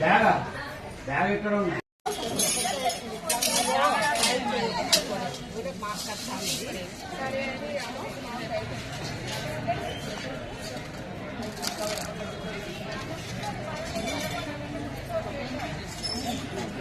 బ్యాగా bag ఎక్కడ ఉంది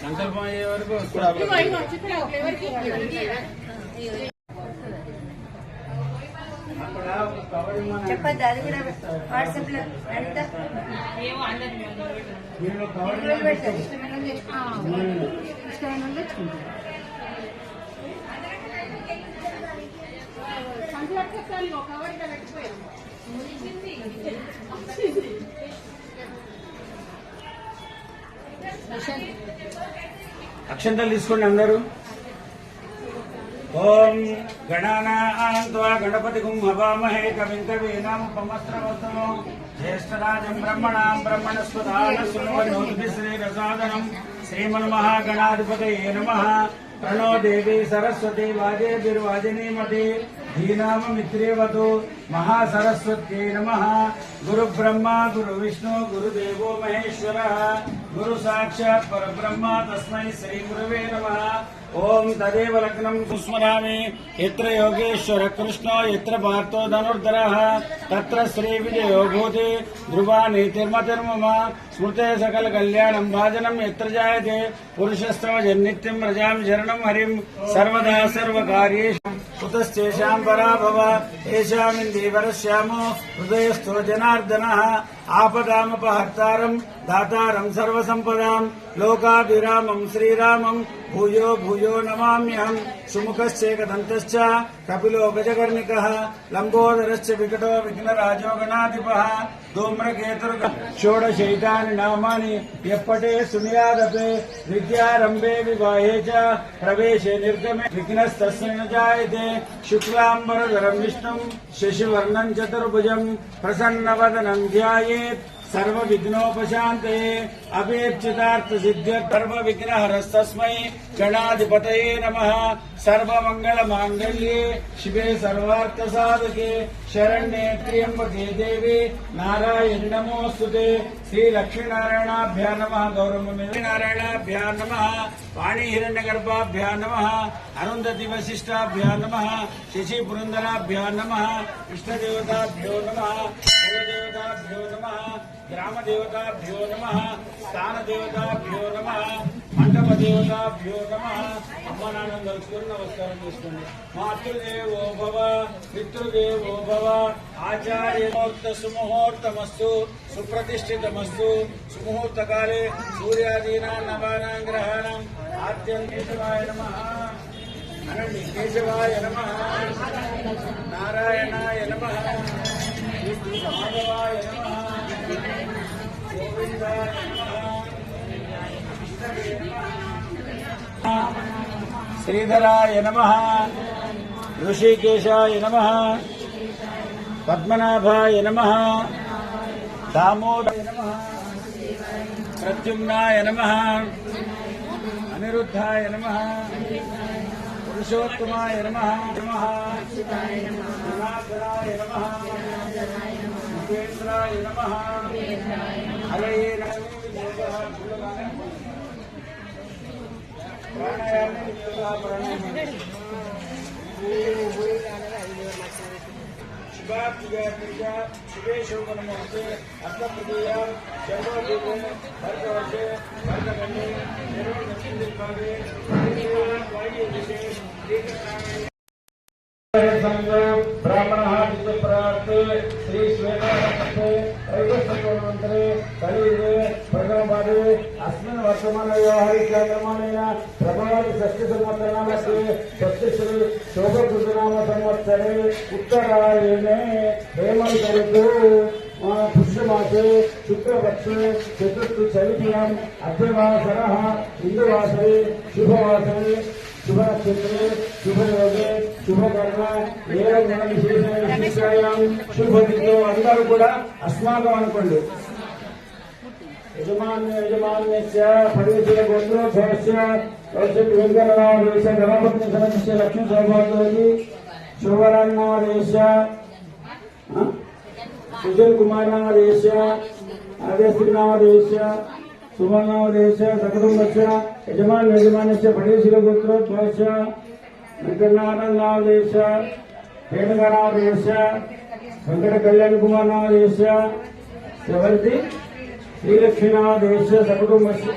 సంకల్పం అయ్యే వరకు అక్కడ ఒక కవర్ ఇమ్మని చెప్పద్దు అది కూడా వాట్సాప్లో. ఇష్టమైన తెచ్చుకుంటారు. అక్షంతలు తీసుకోండి అందరూ. ఓం గణానాన్వా గణపతి హవామహే కవిం కవీనాముపమస్త్రవస్తము జ్యేష్ఠరాజం బ్రహ్మణాం బ్రహ్మణస్పదాన సునోతి శ్రీమన్మహాగణాధిపతయే నమ. ప్రణో దేవి సరస్వతి వాజేభిర్వాజినీమతి. ధీనామ మహాసరస్వత్యై నమ. గురు బ్రహ్మ గురు విష్ణు గురుదేవో మహేశ్వర. గురు సాక్షాత్ పరబ్రహ్మ తస్మై శ్రీ గురువే నమ. ఓం తదేవ లగ్నం సుస్మరామి. ఎత్ర యోగేశ్వర కృష్ణో ఎత్ర పార్థో ధనుర్ధర. తత్ర శ్రీ విజయో భూతి ధ్రువా నీతిర్మతిర్మమ స్మృతే సకల కళ్యాణం భాజనం ఎత్ర జాయతే. పురుషస్తమ జన్నిత్యం ప్రజాం శరణం హరిం. సర్వదా సర్వకార్యేషు. కుతశ్చేషాం పరాభవ. ఏషామిందీవరశ్యామో హృదయస్థో జనార్దన. ఆపదామపహర్తారం దాతారం సర్వసంపదాం లోకాభిరామం శ్రీరామం భూయో భూయో నమామ్యహం సుముఖశ్చేకదంతశ్చ కపిలో గజకర్ణిక లంబోదరశ్చ వికటో విఘ్నరాజో గణాధిప ధూమ్రకేతురు షోడశైతాని నామాని ఎప్పటే సునియాదపే విద్యారంభే వివాహే చ ప్రవేశే నిర్గమే విఘ్నస్తస్మై జాయతే శుక్లాంబరధరం విష్ణుం శశివర్ణం చతుర్భుజం ప్రసన్నవదనం ధ్యాయే సర్వ విఘ్నోపశాంతే అపేక్షితార్థ సిద్ధ్య సర్వ విఘ్నహరస్తస్మై గణాధిపతయే నమ సర్వమంగళ మాంగళ్యే శివే సర్వార్థ సాధకే శరణ్యే త్ర్యంబకే దేవి నారాయణ నమోస్తుతే శ్రీ లక్ష్మీనారాయణాభ్యా నమ. గౌరవ నారాయణాభ్యా నమ. వాణి హిరణ్యగర్భాభ్యా నమ. అరుంధతి వశిష్టాభ్యా నమ. శశి పురందరాభ్యా నమ. ఇష్టదేవతాభ్యో నమ. దేవతాభ్యో నమ. గ్రామదేవతాభ్యో నమ. స్థానదేవతాభ్యో నమ. మండపదేవతాభ్యో నమ. అమ్మ నాన్న కలుసుకుని నమస్కారం చేసుకోండి. మాతృదేవో భవ పితృదేవో భవ ఆచార్యముహూర్త సుముహూర్తమస్సు సుప్రతిష్ఠితమస్సు సుముహూర్తకాలే సూర్యాదీనా నవానాం గ్రహాణం. ఆద్యం కేశవాయ నమ. అనండి కేశవాయ నమ. నారాయణాయ నమ. మాధవాయ నమ. గోవిందాయ నమ. శ్రీధరాయ నమ. ఋషికేశాయ నమ. పద్మనాభాయ నమ దామోదరాయ నమ ప్రద్యుమ్నాయ నమ అనిరుద్ధాయ నమ పురుషోత్తమాయ నమ నమ జనార్దనాయ నమ ఉపేంద్రాయ నమ హరయే నమ ప్రాణాయామం துர்கார்த்திகை துர்கா சுபேசுகுணமுக்கு அத்தம்பிரியா செல்வத்துக்கு பர்கவத்து பர்கவண்ணி திருவண்ணத்தில் இருப்பாரு வாங்கியதுக்கு ಬ್ರಾಹ್ಮಣ ವಿದ್ಯ ಪ್ರಾರ್ಥಿ ಶ್ರೀ ಶ್ವೇತಾಸೆ ಮಂತ್ರಿ ಕಲಿಯುಗೆ ಪ್ರಗಮವಾದಿ ಅಸ್ಮಿನ್ ವರ್ತಮಾನ ವ್ಯವಹಾರಿಕ ಕ್ರಮಣೇನ ಪ್ರಭಾವಿ ಷಷ್ಠಿ ಸಂವತ್ಸರನಾಮಕ್ಕೆ ಷಷ್ಠಿ ಶ್ರೀ ಶೋಭಕೃತನಾಮ ಸಂವತ್ಸರೆ ಉತ್ತರಾಯಣೆ ಹೇಮಂತರಿದ್ದು पुष्यमासे शुक्रपक्षे चतुर्थ चैत्याम अद्यवासरः इन्दुवासरे शुभवासरे చవిత్యాం అద్యవాసర ఇందువాసరే శుభవాసరే శుభ నక్షత్రే శుభయోగే శుభకర్మ ఏం విశేషాయాం శుభదితో అందరూ కూడా అస్మాకం అనుకోండి. యజమాన్య యజమాన్యస్య పరిచయ గోత్రోద్భవస్య భవిష్యత్ వెంకటరామదేశ గణపతి సమస్య లక్ష్మీ సౌభాగ్యవతి శుభరాన్నామదేశ సుజల్ కుమార్ నామదేశ ఆదేశ్రీ నామదేశ సుమనామదేశ సకుటుంబస్య యజమాన్ యజమాన్యస్య పడేశిల గోత్రోద్భవస్య వెంకటనారాయణ నామదేశ రేణుగా నామదేశ వెంకట కళ్యాణ్ కుమార్ నామదేశ ఎవరిది శ్రీలక్ష్మీ నామదేశ సకుటుంబస్య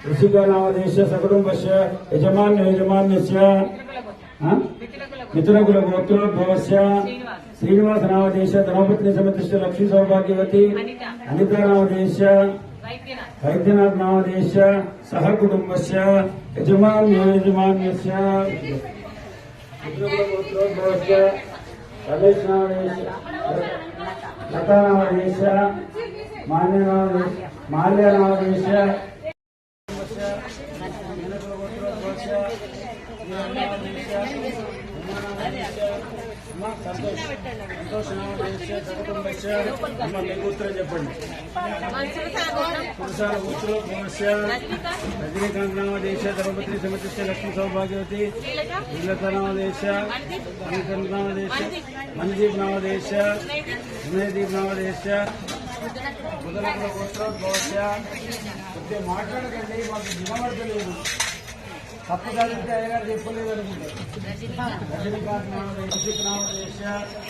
శ్రీ శ్రీదత్త సిద్ధి అనురాధ యజమాన్య మిథునకుల గోత్రోద్భవస్య శ్రీనివాస నామదేశ ధర్మపత్ని సమతిష్ట లక్ష్మీ సౌభాగ్యవతి అనిత నామదేశ వైద్యనాథ్ నామదేశ సహ కుటుంబస్య యజమాన్య యజమాన్యస్య. మిథునకుల గోత్రోద్భవస్య రమేష్ నామదేశ లతా నామదేశ మాన్య నామదేశ మాల్య నామదేశ చెప్పండి పురుషాల కూతురు భూమస్య రజనీకాంత్ నామదేశ ధర్మపత్రి సమతిష్ట లక్ష్మీ సౌభాగ్యవతి విలత నామదేశ అనికంత్ నామదేశ మణిదీప్ నామదేశ వినయదీప్ నామదేశ మొదలైన గోత్రోద్భవస్య కొద్దిగా మాట్లాడకండి మాకు వినబడతలేదు తప్పు కలిగితే అయ్యగారు చెప్పలేదు అనుకుంటారు రజనీకాంత్ నామదేశ నామదేశ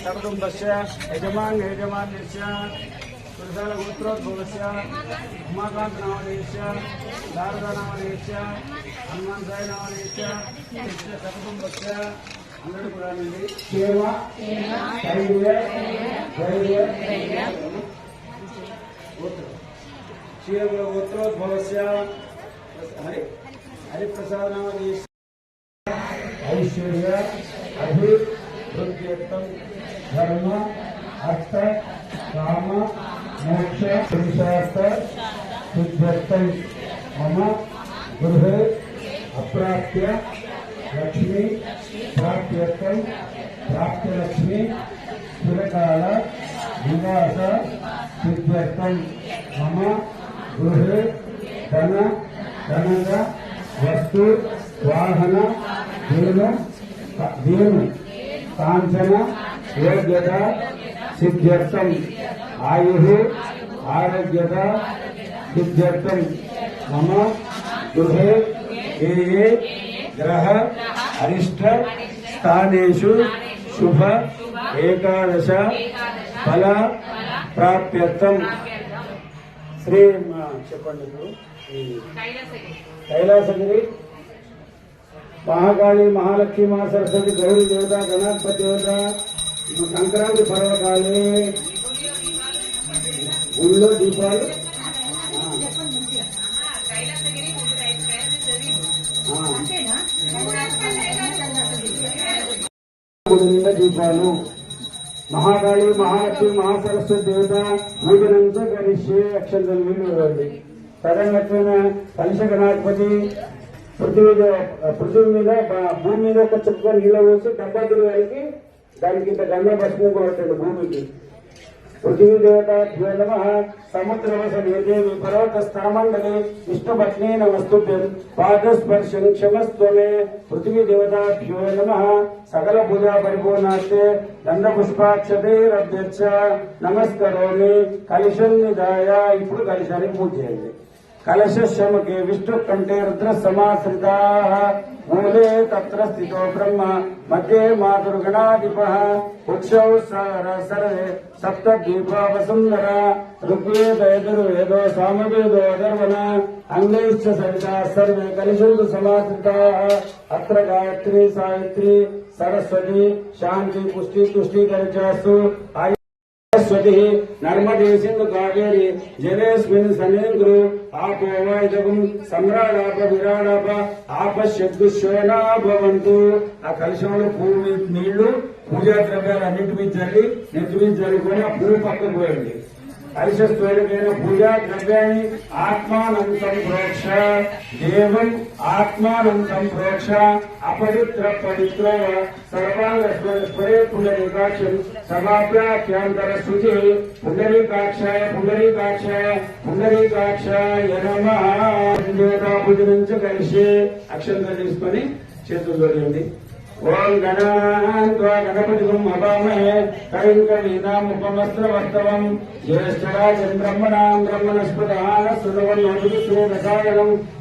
సకుటుంబస్య యజమాన్ యజమాన్యస్య పురుషాల గోత్రోద్భవస్య ఉమాకాంత్ నామదేశ శారద నామదేశ హనుమాన్ సాయి నామదేశ కృష్ణ సకుటుంబస్య అందరూ కూడా అండి క్షేమ ధైర్య ధైర్య గోత్రం క్షీరముల గోత్రోద్భవస్య హరి हरिप्रसादावधीश। ऐश्वर्य अभिवृद्ध्यर्थम धर्म अर्थ काम, मोक्ष, पुरुषार्थ सिद्ध्यर्थम मम, गृह, अप्राप्य, लक्ष्मी प्राप्यर्थम प्राप्य लक्ष्मी चिरकाल, निवास सिद्ध्यर्थम मम, गृह, धन धनग వస్తు వాహన వేణు వేణు కాంచన యోగ్యత సిద్ధ్యర్థం ఆయు ఆరోగ్యత సిద్ధ్యర్థం మమ గృహే ఏ ఏ గ్రహ అరిష్ట స్థానేషు శుభ ఏకాదశ ఫల ప్రాప్యర్థం. శ్రీ చెప్పండి ఇప్పుడు. కైలాసగిరి మహాకాళి మహాలక్ష్మి మహా సరస్వతి గౌరీ దేవత గణాధిపతి దేవత సంక్రాంతి పర్వకాలి గుళ్ళో దీపాలు. ఆ. దీపాలు. మహాకాళి మహాలక్ష్మి మహాసరస్వతి దేవత పూజనంతా గరిష్యే అక్షంతలు వీళ్ళు ప్రధానమైన పంచగణాధిపతి పృథ్వీ మీద పృథ్వీ మీద భూమి మీద ఒక చుక్క నీళ్ళ పోసి డబ్బా తిరిగి దానికి ఇంత గంగా పసుపు కొడతాడు భూమికి. పృథ్వీ దేవత నమ సముద్రవస దేవి పర్వత స్థలమండలి విష్ణు పత్నీన వస్తుభ్యం పాదస్పర్శం క్షమస్వమే పృథ్వీ దేవత నమ సకల పూజా పరిపూర్ణాస్తే దండపుష్పాక్షతేరభ్యర్చ నమస్కరోమి. కలిశం నిదాయ ఇప్పుడు కలిశాన్ని పూజ చేయండి. కలశముఖే విష్ణు కంటే రుద్ర సమాశ్రిత మూలే తత్ర స్థితో బ్రహ్మ మధ్యే మాతుర్గణాధిప ఉక్షౌ సరే సప్త దీపావసుందర ఋగ్వేద యజుర్వేదో సామవేదో అధర్వణ అంగైశ్చ సవితా సర్వే కలిశులు సమాశ్రిత అత్ర గాయత్రి సావిత్రి సరస్వతి శాంతి పుష్టి తుష్టి సరస్వతి నర్మదే సింధు కావేరి జలేస్మిన్ సమీంద్రు ఆపోవాయుధం సమ్రాడాప విరాడాప ఆపశబ్దుశ్వేనా భవంతు. ఆ కలుషంలో పువ్వు నీళ్ళు పూజా ద్రవ్యాలు అన్నింటి మీద జల్లి నెత్తి మీద జరుగుకొని పక్కకు పోయండి. కలశస్వరూపేణ పూజా ద్రవ్యాన్ని ఆత్మానంతం ప్రోక్ష. దేవం ఆత్మానంతం ప్రోక్ష. అపవిత్ర పవిత్ర సర్వాంగ స్వరే పుండరీకాక్షం. సమాప్యాఖ్యాంతర శృతి పుండరీకాక్షాయ పుండరీకాక్షాయ పుండరీకాక్షాయ నమ. దేవతా పూజ నుంచి కలిసి అక్షంతలు తీసుకొని చేతులు చూడండి ఓం గణాన్వా గణపతిగం అవామహే కవిం కవీనాముపమస్త్రవస్తవం జ్యేష్ఠరాజం బ్రహ్మణాం బ్రహ్మణస్పదాన సురవణోదిశ్రేరసాయనం గణపతిం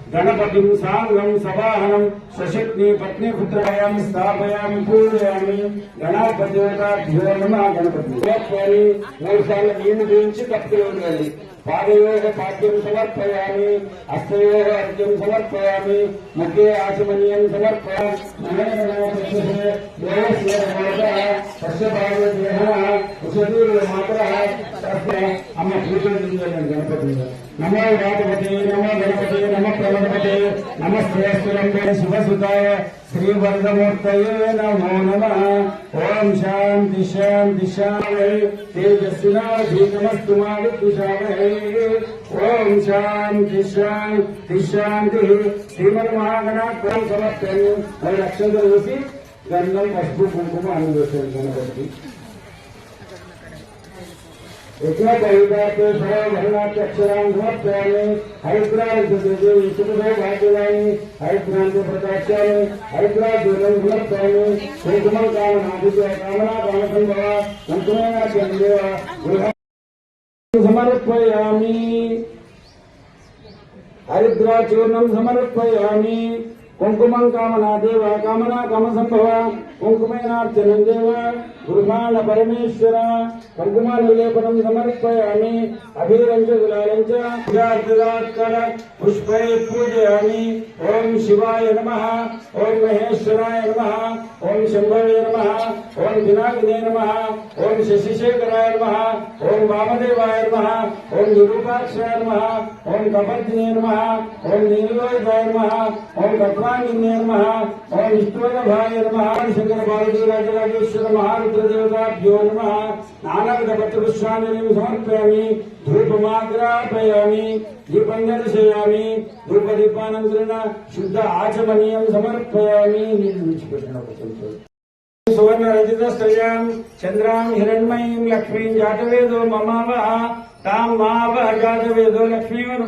సాంగం సవాహనం స్వశక్తి పత్ని పుత్రాయాం స్థాపయామి పూజయామి గణాధిపతిభ్యో నమ గణపతి గోత్వాన్ని మూడు సార్లు నీళ్లు గురించి తప్పులు ఉండాలి పాదయోగ పాద్యం సమర్పయామి హస్తయోగ అర్ఘ్యం సమర్పయామి ముఖే ఆచమనీయం సమర్పయామి అమ్మ పూజలు గణపతి నమో రాజపతి నమో గణపతి నమ ప్రణపతి నమస్తే శివసుతాయ శ్రీవర్ధమూర్తయే నమో నమ. ఓం శాంతి శాంతి శాంతి. తేజస్వినాధీనమస్తు మా విద్విషామహే ఓం శాంతి శాంతి శాంతి. శ్రీమన్ మహాగణాత్వం సమర్పయామి మరి లక్ష్యంతో చూసి గంధం పసుపు కుంకుమ అనుభవించారు గణపతికి. యజ్ఞాక్షరాన్ని సమర్పయామి హైద్రాంతి ఇసుకతో భాగ్యాన్ని హైద్రాంతి ప్రకాశాన్ని హైద్రాద్యం సమర్పయామి కుంకుమం కామనా కామసంభవ కుంకుమేనా గృహ సమర్పయామి హరిద్రాచూర్ణం సమర్పయామి. కుంకుమం కామనా దేవ కామనా కామ సంభవ కుంకుమేనార్చనం దేవ. గురుమాణ పరమేశ్వర కుంకుమానులేపనం సమర్పయామి అభిరంచ గులాలంచ పూజార్థదాత్కర పుష్పై పూజయామి ఓం శివాయ నమ ఓం మహేశ్వరాయ నమ ఓం శంభవే నమ ఓం దినాగ్నే నమ ఓం శశిశేఖరాయ నమ ఓం వామదేవాయ నమ ఓం నిరూపాక్షాయ నమ ఓం కపర్దినే నమ ఓం నీలోయ నమ ఓం కట్వాంగిన్యే నమ ఓం విష్ణువనభాయ నమ శంకర పార్వతీ రాజరాజేశ్వర దేవతాభ్యో నమ. నానావిధ పత్రపుష్పాంజలిం సమర్పయామి. ధూపమాగ్రాపయామి. దీపం దర్శయామి ధూపదీపానంతరణ శుద్ధ ఆచమనీయం సమర్పయామి. నేను విడిచిపెట్టిన ఒక సువర్ణ రజిత శ్రయాం చంద్రాం హిరణ్మయీం లక్ష్మీం జాతవేదో మమావ తాం మావ జాతవేదో లక్ష్మీవర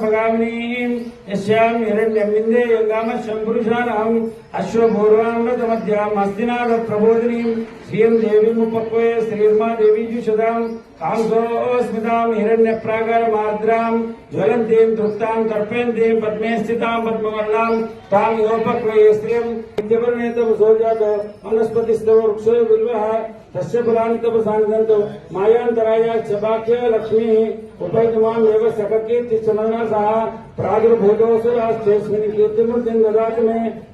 यस्याम् हिरण्यमिन्दे योगाम शङ्कुरुषाणाम् अश्वपूर्वामृतमध्यामस्तिनाथ प्रबोधिनीम् श्रियम् देवीमुपक्वे श्रीर्मा देवीजुषदाम् कांसोऽस्मिताम् हिरण्यप्रागरमार्द्राम् ज्वलन्तीम् तृप्ताम् तर्पयन्तीम् पद्मे स्थिताम् पद्मवर्णाम् ताम् योपक्वये श्रियम् विद्यवर्णेतपसोजात वनस्पतिस्तव वृक्षो बिल्वः तस्य फलानि तपसानिदन्तो मायान्तराय च बाह्य लक्ष्मीः उपैतमाम् एव सककीर्तिश्चमना सह మాయాంతరాయ చబాఖ్య లక్ష్మీ ఉపైతమాం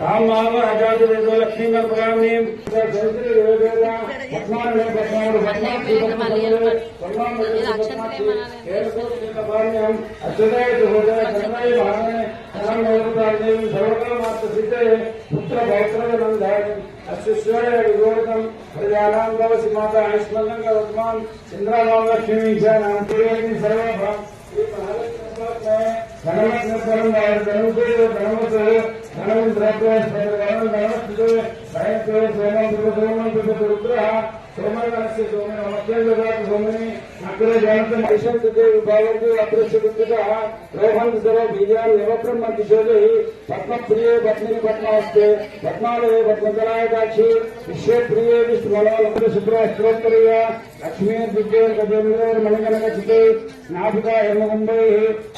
మమవః తాం మావః జాతవేదో లక్ష్మీం కల్పగామీం పద్మాలు పద్మాలు கடவுள் சிறப்பு கடவுள் நடத்திட்டு பயணத்தை சேவம் திருப்ப திருமணம் திருப்ப పౌత్రనందాయ అస్య విగోరకం ప్రజానాం భవసి మాత ఆయుష్మంతం గౌతమాన్ చంద్రమాం లక్ష్మీ ఈశానాం పూర్వేణి సర్వభాం శ్రీ మహాలక్ష్మి గణమస్మరం గణముతో గణముతో గణం ద్రవ్య గణం గణమస్తు సాయంత్రం సోమం సోమం రుద్ర సోమనస్య సోమన మధ్య సోమని అగ్ర జాతం ఐశంతే విభావంతో అదృశ్యగుప్త రోహన్ సర్వ బీజాన్ నివబ్రహ్మ కిశోజై పద్మప్రియే పద్మిని పద్మాస్తే పద్మాలయ పద్మకరాయకాక్షి విశ్వప్రియే విష్ణుమలవలంబ శుభ్ర శ్రోత్తరీయ లక్ష్మీ దివ్య గజేంద్ర మణిగణక చితే నాభికా హేమగుంబై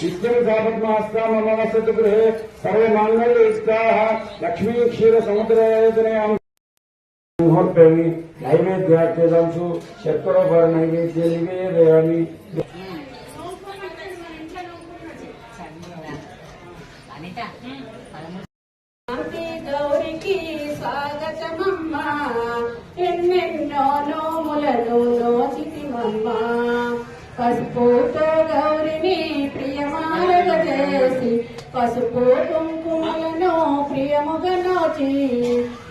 విద్యం సాపద్మాస్తా మమ వసతు గృహే. సర్వమాంగళ్య ఇష్టాః లక్ష్మీ క్షీర సముద్రయోజనయాం ముహూర్తమి నైవేద్యాఖ్యదాంశు శర్కరోపర నైవేద్య నివేదయామి శాంతి గౌరికి స్వాగతమమ్మా. ఎన్నెన్నో నోములను నోచితిమమ్మా పసుపుతో గౌరిని ప్రియమాలగా చేసి పసుపు కుంకుమలను ప్రియముగా నోచి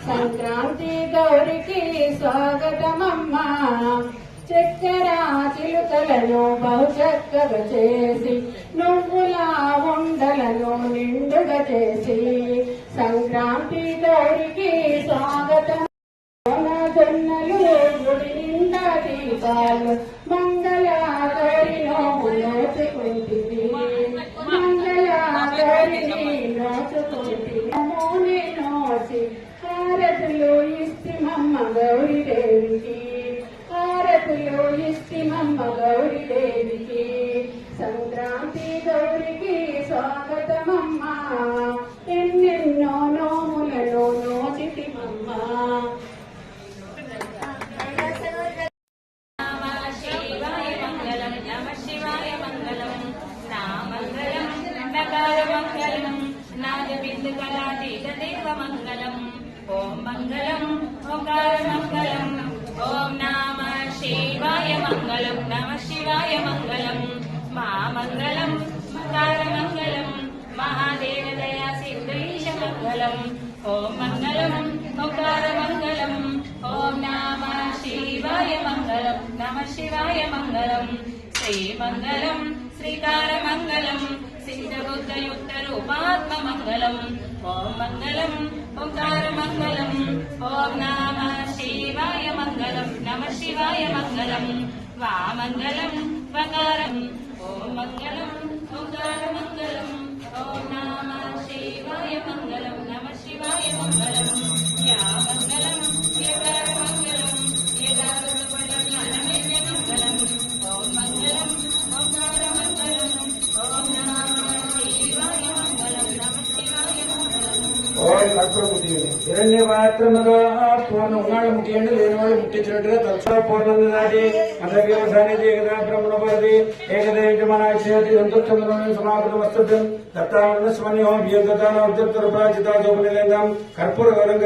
సంక్రాంతి గౌరికి స్వాగతమమ్మా. చక్కెర చిలుకలను బహు చేసి నువ్వుల ఉండలను నిండుగా చేసి. సంక్రాంతి గౌరికి స్వాగతం జొన్నలు గుడి నిండా దీపాలు మంగళం నమ శివాయ మంగళం శ్రీమంగళం శ్రీకారమంగళం సిద్ధబుద్ధయుక్త రూపాత్మ మంగళం ఓం మంగళం ఓంకారమంగళం ఓం నమ శివాయ మంగళం నమ శివాయ మంగళం వామంగళం వకారం ఓం మంగళం ఓంకారమంగళం ఓం నమ శివాయ మంగళం నమ శివాయ మంగళం ఓం కర్పూరముటి హిరణ్య మాత్రముగా పూర్ణ ఉన్నాళ్ళు ముట్టియండి లేని వాళ్ళు ముట్టించినట్టుగా తలసా పూర్ణం దాటి అందరికీ ఒకసారి ఏకదా బ్రహ్మణ పరది ఏకదే యజమాన చేతి సంతోషములను సమాపద వస్తు దత్తానంద స్మన్యో వ్యోగదాన ఉద్యోక్త ప్రాచితాదోపనిలేందం కర్పూర గౌరం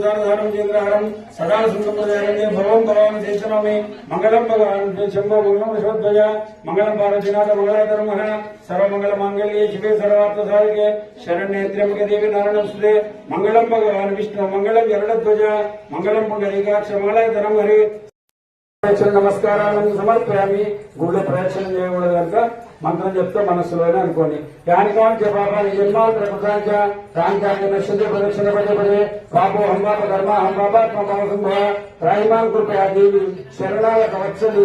దానధారం చంద్రహారం సదా సుందరరణ్య భవం భవాన్ చేతనమి మంగళం భగవాన్ శంభో మంగళం విశ్వధ్వజ మంగళం పార్వతీనాథ మంగళధర్మ సర్వమంగళ మాంగళ్యే శివే సర్వార్థ సాధికే దేవి నారాయణ సుదే మంగళం భగవాన్ విష్ణు మంగళం ఎరడ ధ్వజ మంగళం పుండరీకాక్ష మంగళధరం హరి ప్రదక్షిణ నమస్కారాలను సమర్పయామి. గుళ్ళో ప్రేక్షణ చేయకూడదు కనుక మంత్రం చెప్తే మనస్సులోనే అనుకోండి. యానికాంచ పాపాన్ని జన్మాల ప్రకృతాంచ కాంచాంచ నశ్యంత ప్రదక్షిణ పదే పాపో హంబాప కర్మ హంబాపాత్మ మహసింభ త్రాయిమాన్ కృపయా దేవి శరణాల కవత్సలి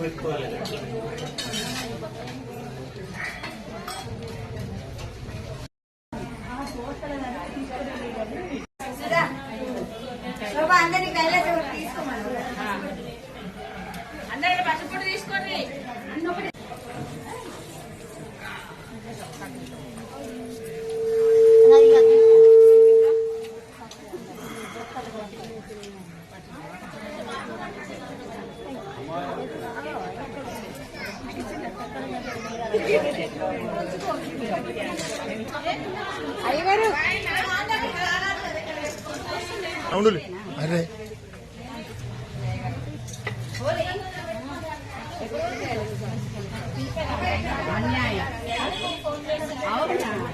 పెట్టుకోవాలి శోభా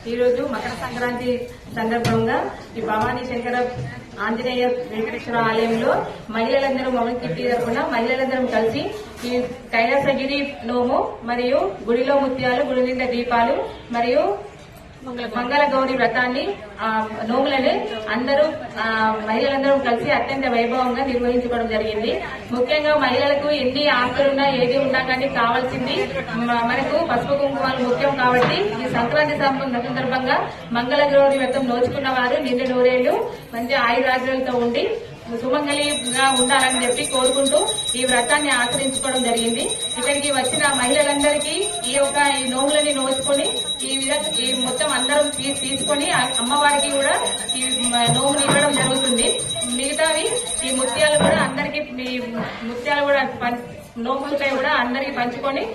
ఈరోజు మకర సంక్రాంతి సందర్భంగా ఈ భవానీ శంకర ఆంజనేయ వెంకటేశ్వర ఆలయంలో మహిళలందరూ మమ్మల్ని కిట్టి తరపున మహిళలందరం కలిసి ఈ కైలాసగిరి నోము మరియు గుడిలో ముత్యాలు గుడి నిండా దీపాలు మరియు మంగళ గౌరి వ్రతాన్ని నోములని అందరూ మహిళలందరూ కలిసి అత్యంత వైభవంగా నిర్వహించుకోవడం జరిగింది. ముఖ్యంగా మహిళలకు ఎన్ని ఆస్తులున్నా ఏది ఉన్నా కానీ కావాల్సింది మనకు పసుపు కుంకుమాలు ముఖ్యం కాబట్టి ఈ సంక్రాంతి సందర్భంగా మంగళ గౌరి వ్రతం నోచుకున్న వారు నిండు నూరేళ్ళు మంచి ఆయురాగ్యాలతో ఉండి సుమంగళిగా ఉండాలని చెప్పి కోరుకుంటూ ఈ వ్రతాన్ని ఆచరించుకోవడం జరిగింది. ఇక్కడికి వచ్చిన మహిళలందరికీ ఈ యొక్క ఈ నోములని నోచుకొని ఈ విధంగా ఈ మొత్తం అందరం తీసుకొని అమ్మవారికి కూడా ఈ నోములు ఇవ్వడం జరుగుతుంది. మిగతావి ఈ ముత్యాలు కూడా అందరికి ఈ ముత్యాలు కూడా పం- నోములపై కూడా అందరికి పంచుకొని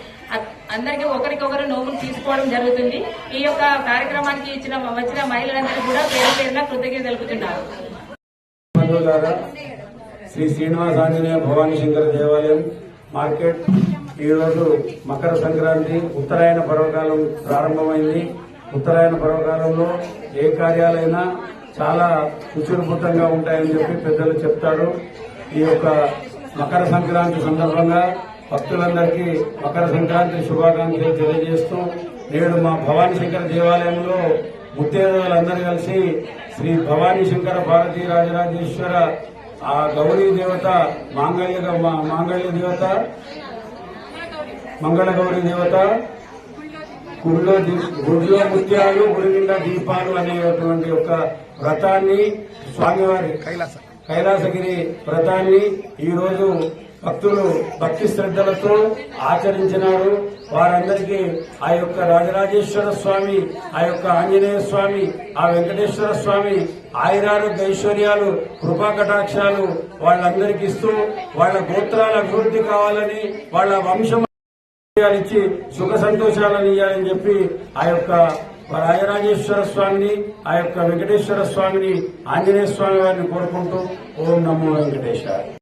అందరికి ఒకరికొకరు నోములు తీసుకోవడం జరుగుతుంది. ఈ యొక్క కార్యక్రమానికి ఇచ్చిన వచ్చిన మహిళలందరికీ కూడా పేరు పేరున కృతజ్ఞత తెలుపుతున్నారు. బంధువులారా శ్రీ శ్రీనివాస ఆంజనేయ భవానీ శంకర దేవాలయం మార్కెట్ ఈరోజు మకర సంక్రాంతి ఉత్తరాయణ పర్వకాలం ప్రారంభమైంది. ఉత్తరాయణ పర్వకాలంలో ఏ కార్యాలైనా చాలా సుచురుభూతంగా ఉంటాయని చెప్పి పెద్దలు చెప్తారు. ఈ యొక్క మకర సంక్రాంతి సందర్భంగా భక్తులందరికీ మకర సంక్రాంతి శుభాకాంక్షలు తెలియజేస్తూ నేడు మా భవానీ శంకర దేవాలయంలో ముత్తేదలందరూ కలిసి శ్రీ భవానీ శంకర భారతీ రాజరాజేశ్వర ఆ గౌరీ దేవత మాంగళ్య మాంగళ్య దేవత మంగళ గౌరీ దేవత గుడిలో గుడిలో ముత్యాలు గుడి నిండా దీపాలు అనేటువంటి ఒక వ్రతాన్ని స్వామివారి కైలాస. కైలాసగిరి వ్రతాన్ని ఈ రోజు భక్తులు భక్తి శ్రద్ధలతో ఆచరించినారు. వారందరికీ ఆ యొక్క రాజరాజేశ్వర స్వామి ఆ యొక్క ఆంజనేయ స్వామి ఆ వెంకటేశ్వర స్వామి ఆయురారోగ్య ఐశ్వర్యాలు కృపాకటాక్షాలు వాళ్ళందరికీ ఇస్తూ వాళ్ళ గోత్రాల అభివృద్ధి కావాలని వాళ్ళ వంశం ఇచ్చి సుఖ సంతోషాలను ఇవ్వాలని చెప్పి ఆ యొక్క రాజరాజేశ్వర స్వామిని ఆ యొక్క వెంకటేశ్వర స్వామిని ఆంజనేయ స్వామి వారిని కోరుకుంటూ ఓం నమో వెంకటేశ్వర